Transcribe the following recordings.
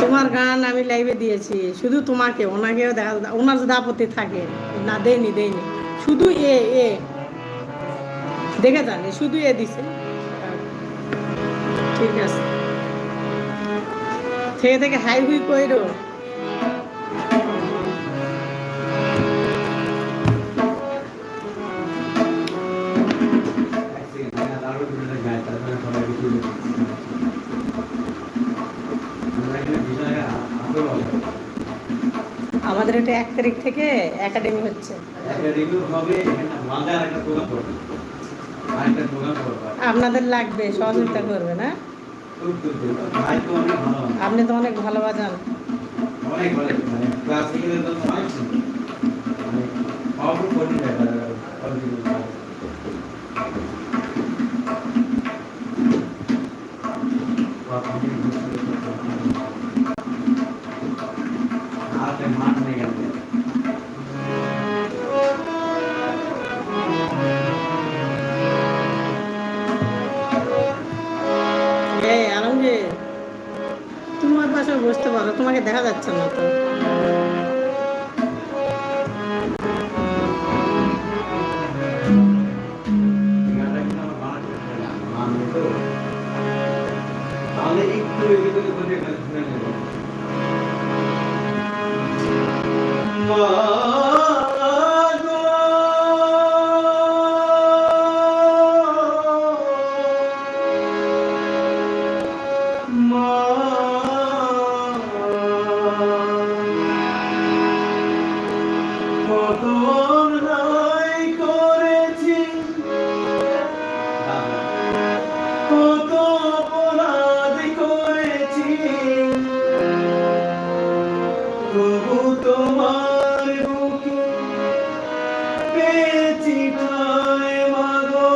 তোমার গান আমি লাইভে দিয়েছি, শুধু তোমাকে, ওনাকেও ওনার যদি থাকে। না, দেয়নি দেয়নি। শুধু এ এ। দেখে জানি শুধু এ দিছে। ঠিক আছে। থেকে থেকে হাই হুই কইরো। আমাদের এটা এক তারিখ থেকে একাডেমি হচ্ছে। আপনাদের লাগবে সহযোগিতা করবে না অনেক ভালো। আপনি তো অনেক ভালো বাজান। অনেক পাশে বসতে পারো তোমাকে দেখা যাচ্ছে না তো। গানটা তবু তোমার বুকে পেয়েছি ঠায় মাগো।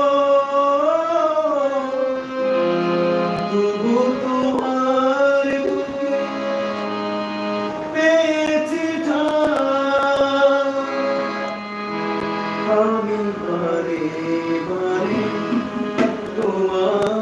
তবু তোমার বুকে পেয়েছি ঠায় আমি বারে বারে তোমার